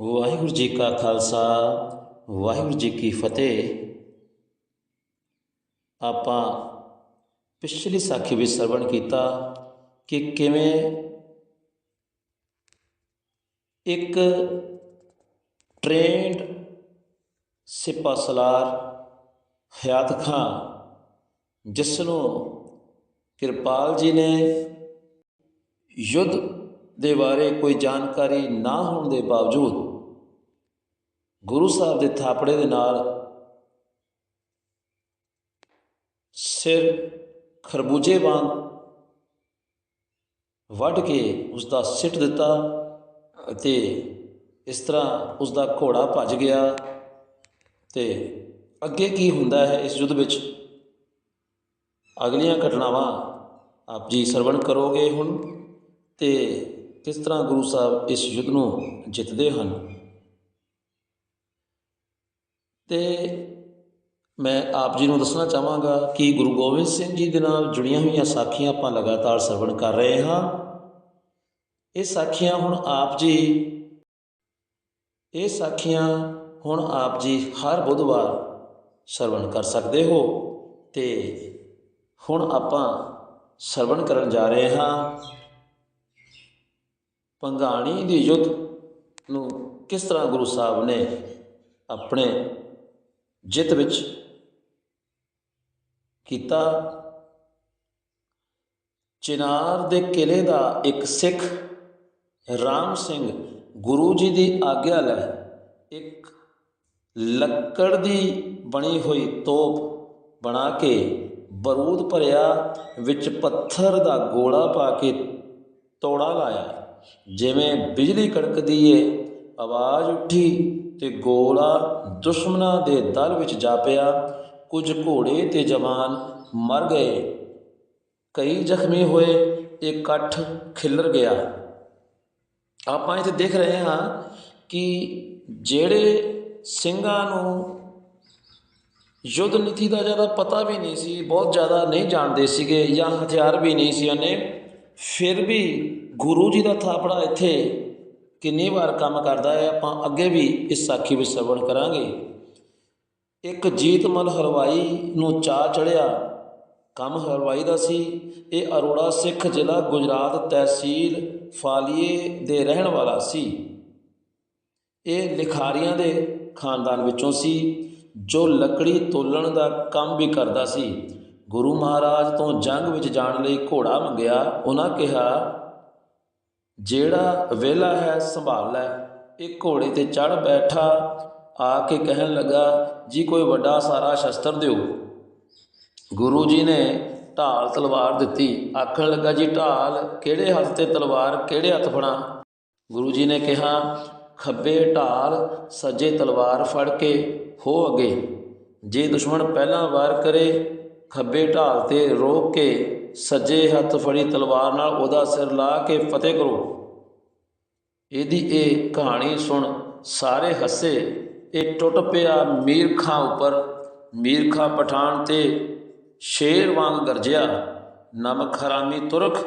ਵਾਹਿਗੁਰੂ ਜੀ ਕਾ ਖਾਲਸਾ, ਵਾਹਿਗੁਰੂ ਜੀ ਕੀ ਫਤਿਹ। ਆਪਾਂ ਪਿਛਲੀ ਸਾਖੀ ਵਿੱਚ ਸਰਵਣ ਕੀਤਾ ਕਿ ਕਿਵੇਂ ਇੱਕ ਟ੍ਰੇਨਡ ਸਿਪਾ ਸਲਾਰ ਹਯਾਤ ਖਾਂ ਜਿਸ ਨੂੰ ਕਿਰਪਾਲ ਜੀ ਨੇ ਯੁੱਧ ਦੇ ਬਾਰੇ ਕੋਈ ਜਾਣਕਾਰੀ ਨਾ ਹੋਣ ਦੇ ਬਾਵਜੂਦ ਗੁਰੂ ਸਾਹਿਬ ਦੇ ਥਾਪੜੇ ਦੇ ਨਾਲ ਸਿਰ ਖਰਬੂਜੇ ਵਾਂਗ ਵੱਢ ਕੇ ਉਸ ਦਾ ਸਿੱਟ ਦਿੱਤਾ ਅਤੇ ਇਸ ਤਰ੍ਹਾਂ ਉਸ ਦਾ ਘੋੜਾ ਭੱਜ ਗਿਆ। ਤੇ ਅੱਗੇ ਕੀ ਹੁੰਦਾ ਹੈ ਇਸ ਯੁੱਧ ਵਿੱਚ? ਅਗਲੀਆਂ ਘਟਨਾਵਾਂ ਆਪ ਜੀ ਸਰਵਣ ਕਰੋਗੇ ਹੁਣ ਤੇ ਕਿਸ ਤਰ੍ਹਾਂ ਗੁਰੂ ਸਾਹਿਬ ਇਸ ਯੁੱਧ ਨੂੰ ਜਿੱਤਦੇ ਹਨ? ਤੇ ਮੈਂ ਆਪ ਜੀ ਨੂੰ ਦੱਸਣਾ ਚਾਹਾਂਗਾ ਕਿ ਗੁਰੂ ਗੋਬਿੰਦ ਸਿੰਘ ਜੀ ਦੇ ਨਾਲ ਜੁੜੀਆਂ ਹੋਈਆਂ ਸਾਖੀਆਂ ਆਪਾਂ ਲਗਾਤਾਰ ਸਰਵਣ ਕਰ ਰਹੇ ਹਾਂ। ਇਹ ਸਾਖੀਆਂ ਹੁਣ ਆਪ ਜੀ, ਇਹ ਸਾਖੀਆਂ ਹੁਣ ਆਪ ਜੀ ਹਰ ਬੁੱਧਵਾਰ ਸਰਵਣ ਕਰ ਸਕਦੇ ਹੋ ਤੇ ਹੁਣ ਆਪਾਂ ਸਰਵਣ ਕਰਨ ਜਾ ਰਹੇ ਹਾਂ। ਪੰਗਾਣੀ ਦੀ ਯੁੱਧ ਨੂੰ ਕਿਸ ਤਰ੍ਹਾਂ ਗੁਰੂ ਸਾਹਿਬ ਨੇ ਆਪਣੇ ਜਿੱਤ ਵਿੱਚ ਕੀਤਾ? ਚਿਨਾਰ ਦੇ ਕਿਲੇ ਦਾ ਇੱਕ ਸਿੱਖ ਰਾਮ ਸਿੰਘ ਗੁਰੂ ਜੀ ਦੀ ਆਗਿਆ ਲੈ ਇੱਕ ਲੱਕੜ ਦੀ ਬਣੀ ਹੋਈ ਤੋਪ ਬਣਾ ਕੇ ਬਰੂਦ ਭਰਿਆ, ਵਿੱਚ ਪੱਥਰ ਦਾ ਗੋਲਾ ਪਾ ਕੇ ਤੋੜਾ ਲਾਇਆ। ਜਿਵੇਂ ਬਿਜਲੀ ਕੜਕਦੀ ਏ, ਆਵਾਜ਼ ਉੱਠੀ ਤੇ ਗੋਲਾ ਦੁਸ਼ਮਣਾਂ ਦੇ ਦਲ ਵਿੱਚ ਜਾ ਪਿਆ ਕੁਝ ਘੋੜੇ ਤੇ ਜਵਾਨ ਮਰ ਗਏ। ਕਈ ਜ਼ਖਮੀ ਹੋਏ ਇਕੱਠ ਖਿਲਰ ਗਿਆ। ਆਪਾਂ ਇੱਥੇ ਦੇਖ ਰਹੇ ਹਾਂ ਕਿ ਜਿਹੜੇ ਸਿੰਘਾਂ ਨੂੰ ਯੁੱਧ ਨੀਤੀ ਦਾ ਜ਼ਿਆਦਾ ਪਤਾ ਵੀ ਨਹੀਂ ਸੀ, ਬਹੁਤ ਜ਼ਿਆਦਾ ਨਹੀਂ ਜਾਣਦੇ ਸੀਗੇ ਜਾਂ ਹਥਿਆਰ ਵੀ ਨਹੀਂ ਸੀ ਉਹਨੇ, ਫਿਰ ਵੀ ਗੁਰੂ ਜੀ ਦਾ ਥਾਪੜਾ ਇੱਥੇ ਕਿੰਨੀ ਵਾਰ ਕੰਮ ਕਰਦਾ ਹੈ, ਆਪਾਂ ਅੱਗੇ ਵੀ ਇਸ ਸਾਖੀ ਵਿੱਚ ਸਰਵਣ ਕਰਾਂਗੇ। ਇੱਕ ਜੀਤਮਲ ਹਲਵਾਈ ਨੂੰ ਚਾਹ ਚੜਿਆ, ਕੰਮ ਹਲਵਾਈ ਦਾ ਸੀ। ਇਹ ਅਰੋੜਾ ਸਿੱਖ ਜ਼ਿਲ੍ਹਾ ਗੁਜਰਾਤ ਤਹਿਸੀਲ ਫਾਲੀਏ ਦੇ ਰਹਿਣ ਵਾਲਾ ਸੀ। ਇਹ ਲਿਖਾਰੀਆਂ ਦੇ ਖਾਨਦਾਨ ਵਿੱਚੋਂ ਸੀ, ਜੋ ਲੱਕੜੀ ਤੋਲਣ ਦਾ ਕੰਮ ਵੀ ਕਰਦਾ ਸੀ। ਗੁਰੂ ਮਹਾਰਾਜ ਤੋਂ ਜੰਗ ਵਿੱਚ ਜਾਣ ਲਈ ਘੋੜਾ ਮੰਗਿਆ, ਉਹਨਾਂ ਕਿਹਾ ਜਿਹੜਾ ਵਿਹਲਾ ਹੈ ਸੰਭਾਲ ਲੈ ਇਹ ਘੋੜੇ ਤੇ ਚੜ ਬੈਠਾ ਆ ਕੇ ਕਹਿਣ ਲੱਗਾ, ਜੀ, ਕੋਈ ਵੱਡਾ ਸਾਰਾ ਸ਼ਸਤਰ ਦਿਓ। ਗੁਰੂ ਜੀ ਨੇ ਢਾਲ ਤਲਵਾਰ ਦਿੱਤੀ। ਆਖਣ ਲੱਗਾ, ਜੀ, ਢਾਲ ਕਿਹੜੇ ਹੱਥ ਤੇ ਤਲਵਾਰ, ਕਿਹੜੇ ਹੱਥ ਫੜਾਂ? ਗੁਰੂ ਜੀ ਨੇ ਕਿਹਾ, ਖੱਬੇ ਢਾਲ, ਸੱਜੇ ਤਲਵਾਰ ਫੜ ਕੇ ਹੋ ਅੱਗੇ। ਜੇ ਦੁਸ਼ਮਣ ਪਹਿਲਾਂ ਵਾਰ ਕਰੇ, ਖੱਬੇ ਢਾਲ ਤੇ ਰੋਕ ਕੇ ਸੱਜੇ ਹੱਥ ਫੜੀ ਤਲਵਾਰ ਨਾਲ ਉਹਦਾ ਸਿਰ ਲਾ ਕੇ ਫਤਿਹ ਕਰੋ। ਇਹਦੀ ਇਹ ਕਹਾਣੀ ਸੁਣ ਸਾਰੇ ਹੱਸੇ। ਇਹ ਟੁੱਟ ਪਿਆ ਮੀਰ ਖਾਂ ਉੱਪਰ। ਮੀਰ ਖਾਂ ਪਠਾਨ ਤੇ ਸ਼ੇਰ ਵਾਂਗ ਗਰਜਿਆ। ਨਮਕ ਹਰਾਮੀ ਤੁਰਖ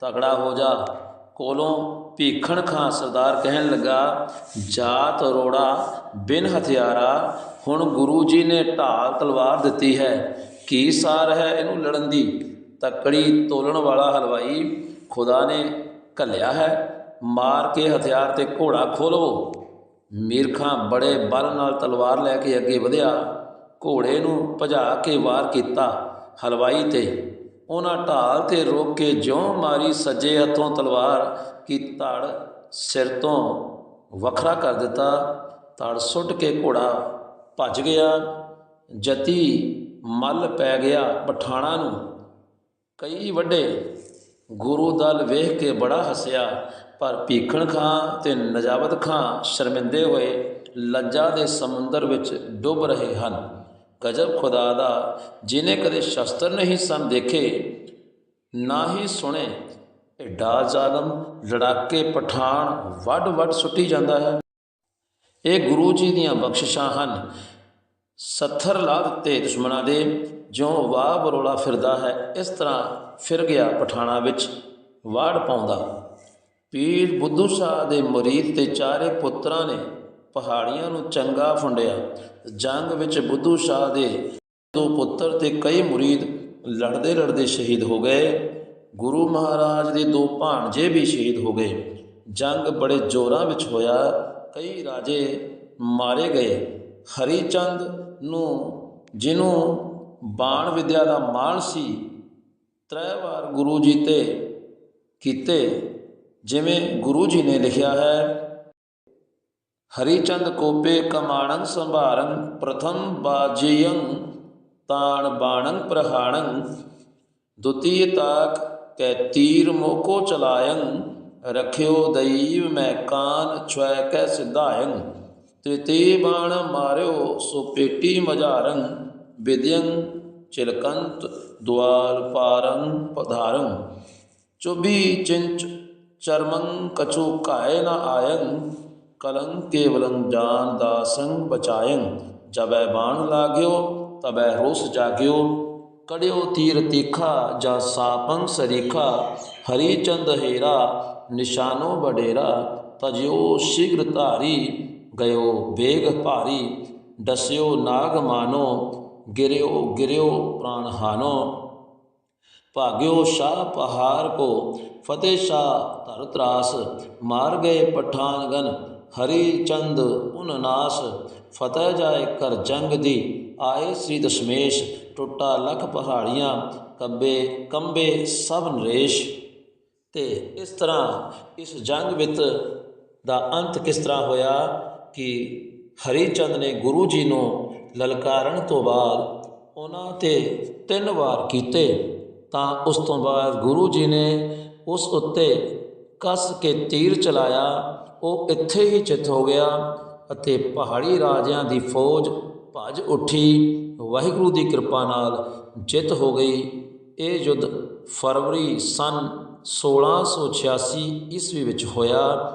ਤਗੜਾ ਹੋ ਜਾ। ਕੋਲੋਂ ਭੀਖਣ ਖਾਂ ਸਰਦਾਰ ਕਹਿਣ ਲੱਗਾ, ਜਾਤ ਰੋੜਾ ਬਿਨ ਹਥਿਆਰਾ, ਹੁਣ ਗੁਰੂ ਜੀ ਨੇ ਢਾਲ ਤਲਵਾਰ ਦਿੱਤੀ ਹੈ। ਕੀ ਸਾਰ ਹੈ ਇਹਨੂੰ ਲੜਨ ਦੀ? ਤਕੜੀ ਤੋਲਣ ਵਾਲਾ ਹਲਵਾਈ ਖੁਦਾ ਨੇ ਘੱਲਿਆ ਹੈ। ਮਾਰ ਕੇ ਹਥਿਆਰ ਤੇ ਘੋੜਾ ਖੋਲਵੋ। ਮੀਰ ਖਾਂ ਬੜੇ ਬਲ ਨਾਲ ਤਲਵਾਰ ਲੈ ਕੇ ਅੱਗੇ ਵਧਿਆ। ਘੋੜੇ ਨੂੰ ਭਜਾ ਕੇ ਵਾਰ ਕੀਤਾ। ਹਲਵਾਈ ਤੇ ਉਹਨਾਂ ਢਾਲ ਤੇ ਰੋਕ ਕੇ ਜਿਉਂ ਮਾਰੀ ਸੱਜੇ ਹੱਥੋਂ ਤਲਵਾਰ ਕੀ ਧੜ ਸਿਰ ਤੋਂ ਵੱਖਰਾ ਕਰ ਦਿੱਤਾ। ਧੜ ਸੁੱਟ ਕੇ ਘੋੜਾ ਭੱਜ ਗਿਆ। ਜਤੀ ਮੱਲ ਪੈ ਗਿਆ ਪਠਾਣਾ ਨੂੰ। ਕਈ ਵੱਡੇ ਗੁਰੂ ਦਲ ਵੇਖ ਕੇ ਬੜਾ ਹੱਸਿਆ, ਪਰ ਭੀਖਣ ਖਾਂ ਤੇ ਨਜਾਵਤ ਖਾਂ ਸ਼ਰਮਿੰਦੇ ਹੋਏ ਲੱਜਾ ਦੇ ਸਮੁੰਦਰ ਵਿੱਚ ਡੁੱਬ ਰਹੇ ਹਨ। ਗਜਬ ਖੁਦਾ ਦਾ, ਜਿਨੇ ਕਦੇ ਸ਼ਸਤਰ ਨਹੀਂ ਸਨ ਦੇਖੇ, ਨਾ ਹੀ ਸੁਣੇ ਏਡਾ ਜ਼ਾਲਮ ਲੜਾਕੇ ਪਠਾਨ ਵੱਡ ਵੱਡ ਸੁੱਟੀ ਜਾਂਦਾ ਹੈ। ਇਹ ਗੁਰੂ ਜੀ ਦੀਆਂ ਬਖਸ਼ਿਸ਼ਾਂ ਹਨ। ਸੱਥਰ ਲਾ ਦਿੱਤੇ ਦੁਸ਼ਮਣਾਂ ਦੇ, ਜਿਉਂ ਵਾਹ ਬਰੋਲਾ ਫਿਰਦਾ ਹੈ, ਇਸ ਤਰ੍ਹਾਂ ਫਿਰ ਗਿਆ ਪਠਾਣਾ ਵਿੱਚ, ਵਾੜ ਪਾਉਂਦਾ। ਪੀਰ ਬੁੱਧੂ ਸ਼ਾਹ ਦੇ ਮੁਰੀਦ ਤੇ ਚਾਰੇ ਪੁੱਤਰਾਂ ਨੇ ਪਹਾੜੀਆਂ ਨੂੰ ਚੰਗਾ ਫੁੰਡਿਆ। ਜੰਗ ਵਿੱਚ ਬੁੱਧੂ ਸ਼ਾਹ ਦੇ ਦੋ ਪੁੱਤਰ ਤੇ ਕਈ ਮੁਰੀਦ ਲੜਦੇ ਲੜਦੇ ਸ਼ਹੀਦ ਹੋ ਗਏ। ਗੁਰੂ ਮਹਾਰਾਜ ਦੇ ਦੋ ਭਾਣਜੇ ਵੀ ਸ਼ਹੀਦ ਹੋ ਗਏ। ਜੰਗ ਬੜੇ ਜ਼ੋਰਾਂ ਵਿੱਚ ਹੋਇਆ। ਕਈ ਰਾਜੇ ਮਾਰੇ ਗਏ। ਹਰੀ ਚੰਦ ਨੂੰ, ਜਿਹਨੂੰ ਬਾਣ ਵਿਦਿਆ ਦਾ ਮਾਣ ਸੀ, ਤ੍ਰੈ ਵਾਰ ਗੁਰੂ ਜੀ ਤੇ ਕੀਤੇ, ਜਿਵੇਂ ਗੁਰੂ ਜੀ ਨੇ ਲਿਖਿਆ ਹੈ ਹਰੀ ਚੰਦ ਕੋਪੇ ਕਮਾਣੰ ਸੰਭਾਰੰ, ਪ੍ਰਥਮ ਬਾਜੀਯੰ ਤਾਣ ਬਾਣੰ ਪ੍ਰਹਾਣੰ, ਦੁਤੀਯ ਤਾਕ ਕੈ ਤੀਰ ਮੋਕੋ ਚਲਾਇੰ ਰਖਿਓ ਦਈਵ ਮੈਂ ਕਾਨ ਛੁਐ ਕੈ ਸਿਧਾਇੰ तृतीय बाण मार्यो सुपेटी मजारंग विद्यंग चिलकंत द्वार पारंग पधारंग चुभी चिंच चरमंग कछु काय न आयंग कलंग केवलं जान दासंग बचायंग जब बाण लाग्यो तब रोस जाग्यो कड़ियो तीर तीखा जा सापंग सरीखा हरिचंद हेरा निशानो बडेरा तजयो शीघ्र तारी ਗਇਓ ਬੇਗ ਭਾਰੀ, ਡਸਿਓ, ਨਾਗ ਮਾਨੋ, ਗਿਰਿਓ ਗਿਰਿਓ, ਪ੍ਰਾਣ ਹਾਨੋ। ਭਾਗਿਓ, ਸ਼ਾਹ ਪਹਾਰ ਕੋ, ਫਤਿਹ ਸ਼ਾਹ ਧਰ ਤਰਾਸ। ਮਾਰ ਗਏ ਪਠਾਨਗਨ, ਹਰੀ ਚੰਦ ਉਨਨਾਸ ਫਤਿਹ ਜਾਏ ਕਰ ਜੰਗ ਦੀ, ਆਏ ਸ੍ਰੀ ਦਸ਼ਮੇਸ਼। ਟੁੱਟਾ ਲਖ ਪਹਾੜੀਆਂ, ਕੱਬੇ ਕੰਬੇ ਸਭ ਨਰੇਸ਼। ਤੇ ਇਸ ਤਰ੍ਹਾਂ ਇਸ ਜੰਗ ਵਿੱਚ ਦਾ ਅੰਤ ਕਿਸ ਤਰ੍ਹਾਂ ਹੋਇਆ? ਕਿ ਹਰੀ ਚੰਦ ਨੇ ਗੁਰੂ ਜੀ ਨੂੰ ਲਲਕਾਰਨ ਤੋਂ ਬਾਅਦ ਉਹਨਾਂ ਤੇ ਤਿੰਨ ਵਾਰ ਕੀਤੇ, ਤਾਂ ਉਸ ਤੋਂ ਬਾਅਦ ਗੁਰੂ ਜੀ ਨੇ ਉਸ ਉੱਤੇ ਕੱਸ ਕੇ ਤੀਰ ਚਲਾਇਆ, ਉਹ ਇੱਥੇ ਹੀ ਚਿਤ ਹੋ ਗਿਆ ਅਤੇ ਪਹਾੜੀ ਰਾਜਿਆਂ ਦੀ ਫੌਜ ਭੱਜ ਉੱਠੀ। ਵਾਹਿਗੁਰੂ ਦੀ ਕਿਰਪਾ ਨਾਲ ਜਿੱਤ ਹੋ ਗਈ। ਇਹ ਯੁੱਧ ਫਰਵਰੀ ਸਨ 1686 ਈਸਵੀ ਵਿੱਚ ਹੋਇਆ।